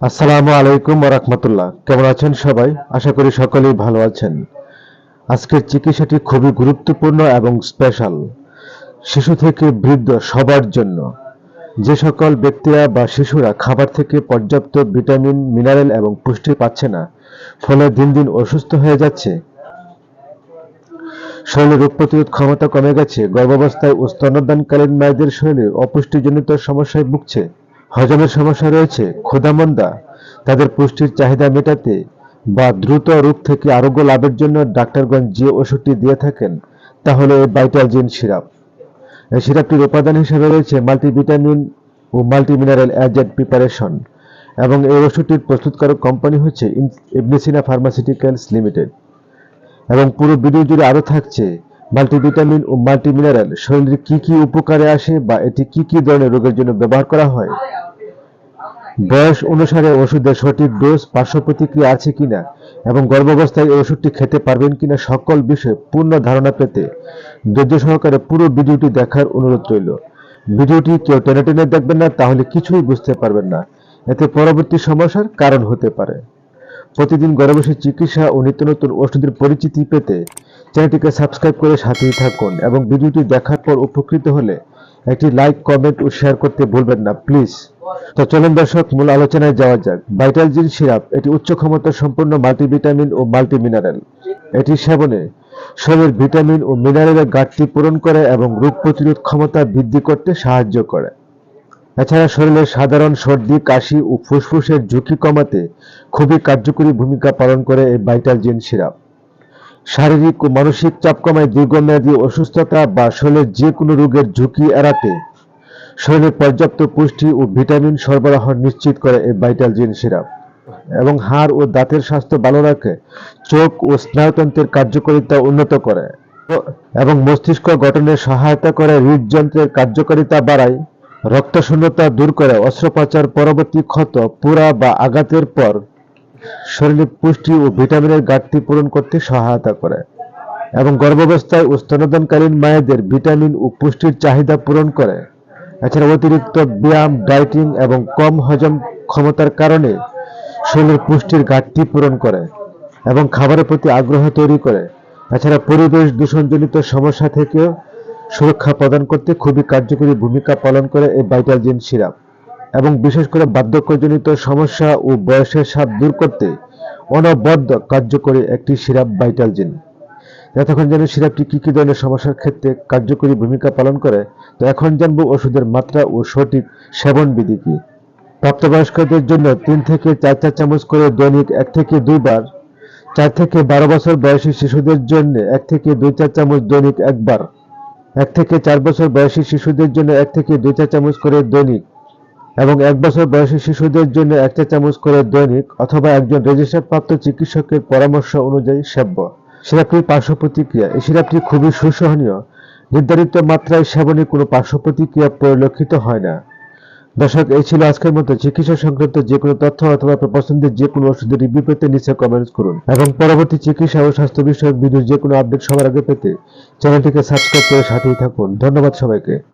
আসসালামু আলাইকুম রাহমাতুল্লাহ। কেমন আছেন সবাই? আশা করি সকলেই ভালো আছেন। আজকের চিকিৎসাটি খুবই গুরুত্বপূর্ণ এবং স্পেশাল শিশু থেকে বৃদ্ধ সবার জন্য। যে সকল ব্যক্তিরা বা শিশুরা খাবার থেকে পর্যাপ্ত ভিটামিন, মিনারেল এবং পুষ্টি পাচ্ছে না, ফলে দিন দিন অসুস্থ হয়ে যাচ্ছে। শরীরে রোগ প্রতিরোধ ক্ষমতা কমে গেছে, গর্ভাবস্থায় ও স্তন্যদানকালীন মায়েদের শরীরে অপুষ্টিজনিত সমস্যায় ভুগছে। হজমের সমস্যা রয়েছে, ক্ষুধামন্দা। তাদের পুষ্টির চাহিদা মেটাতে বা দ্রুত রোগ থেকে আরোগ্য লাভের জন্য ডাক্তারগঞ্জ যে ওষুধটি দিয়ে থাকেন, তা হলো এই ভাইটালজিন সিরাপ। এই সিরাপটির উপাদান হিসেবে রয়েছে মাল্টিভিটামিন ও মাল্টিমিনারেল অ্যাজেড প্রিপারেশন এবং এই ওষুধটির প্রস্তুতকারক কোম্পানি হচ্ছে ইবনেসিনা ফার্মাসিউটিক্যালস লিমিটেড। এবং পুরো ভিডিও জুড়ে আরও থাকছে মাল্টিভিটামিন ও মাল্টিমিনারেল শরীরের কি কি উপকারে আসে বা এটি কি কি ধরনের রোগের জন্য ব্যবহার করা হয়। বয়স অনুসারে ওষুধের সঠিক ডোজ পার্শ্ব প্রতিক্রিয়া আছে কিনা এবং গর্ভাবস্থায় এই ওষুধটি খেতে পারবেন কিনা সকল বিষয়ে পূর্ণ ধারণা পেতে ধৈর্য সহকারে পুরো ভিডিওটি দেখার অনুরোধ রইল। ভিডিওটি কেউ টেনে টেনে দেখবেন না, তাহলে কিছুই বুঝতে পারবেন না। এতে পরবর্তী সমস্যার কারণ হতে পারে। প্রতিদিন ঘরে বসে চিকিৎসা ও নিত্য নতুন ওষুধের পরিচিতি পেতে চ্যানেলটিকে সাবস্ক্রাইব করে সাথেই থাকুন এবং ভিডিওটি দেখার পর উপকৃত হলে একটি লাইক কমেন্ট ও শেয়ার করতে ভুলবেন না প্লিজ তো চলুন দর্শক, মূল আলোচনায় যাওয়া যাক। ভাইটাল জিন সিরাপ এটি উচ্চ ক্ষমতা সম্পন্ন মাল্টিভিটামিন ও মাল্টিমিনারেল এটি সেবনে শরীরের ভিটামিন ও মিনারেলের ঘাটতি পূরণ করে এবং রোগ প্রতিরোধ ক্ষমতা বৃদ্ধি করতে সাহায্য করে। এছাড়া শরীরের সাধারণ সর্দি, কাশি ও ফুসফুসের ঝুঁকি কমাতে খুবই কার্যকরী ভূমিকা পালন করে এই ভাইটাল জিন সিরাপ শারীরিক ও মানসিক চাপ কমায় দীর্ঘমেয়াদী অসুস্থতা বা শরীরের যে কোনো রোগের ঝুঁকি এড়াতে শরীরে পর্যাপ্ত পুষ্টি ও ভিটামিন সরবরাহ নিশ্চিত করে এই ভাইটাল জিন সিরাপ। এবং হাড় ও দাঁতের স্বাস্থ্য ভালো রাখে, চোখ ও স্নায়ুতন্ত্রের কার্যকারিতা উন্নত করে এবং মস্তিষ্ক গঠনে সহায়তা করে, হৃদযন্ত্রের কার্যকারিতা বাড়ায়, রক্তশূন্যতা দূর করে, অস্ত্রোপচার পরবর্তী ক্ষত পুরা বা আঘাতের পর শরীরে পুষ্টি ও ভিটামিনের ঘাটতি পূরণ করতে সহায়তা করে এবং গর্ভাবস্থায় ও স্তনদানকালীন মায়েদের ভিটামিন ও পুষ্টির চাহিদা পূরণ করে। এছাড়া অতিরিক্ত ব্যায়াম, ডায়েটিং এবং কম হজম ক্ষমতার কারণে শরীরের পুষ্টির ঘাটতি পূরণ করে এবং খাবারের প্রতি আগ্রহ তৈরি করে। এছাড়া পরিবেশ দূষণজনিত সমস্যা থেকেও সুরক্ষা প্রদান করতে খুবই কার্যকরী ভূমিকা পালন করে এই ভাইটাল জিন সিরাপ। এবং বিশেষ করে বার্ধক্যজনিত সমস্যা ও বয়সের স্বাদ দূর করতে অনবদ্য কার্যকরী একটি সিরাপ ভাইটাল জিন। এতক্ষণ জানি সিরাপটি কি কি ধরনের সমস্যার ক্ষেত্রে কার্যকরী ভূমিকা পালন করে, তো এখন জানব ওষুধের মাত্রা ও সঠিক সেবন বিধি কি। প্রাপ্তবয়স্কদের জন্য তিন থেকে চার চার চামচ করে দৈনিক এক থেকে দুইবার, চার থেকে বারো বছর বয়সী শিশুদের জন্য এক থেকে দুই চার চামচ দৈনিক একবার, এক থেকে চার বছর বয়সী শিশুদের জন্য এক থেকে দুই চার চামচ করে দৈনিক এবং এক বছর বয়সী শিশুদের জন্য এক চা চামচ করে দৈনিক অথবা একজন রেজিস্টার প্রাপ্ত চিকিৎসকের পরামর্শ অনুযায়ী সেব্য। সিরাপটির পার্শ্ব প্রতিক্রিয়া এই সিরাপটি খুবই সুসহনীয়। নির্ধারিত মাত্রায় সেবনে কোনো পার্শ্ব প্রতিক্রিয়া পরিলক্ষিত হয় না। দর্শক, এই ছিল আজকের মতো চিকিৎসা সংক্রান্ত যে কোনো তথ্য অথবা পছন্দের যে কোনো ওষুধের রিভিউ পেতে নিচে কমেন্টস করুন। এবং পরবর্তী চিকিৎসা ও স্বাস্থ্য বিষয়ক ভিডিও যে কোনো আপডেট সবার আগে পেতে চ্যানেলটিকে সাবস্ক্রাইব করে সাথেই থাকুন। ধন্যবাদ সবাইকে।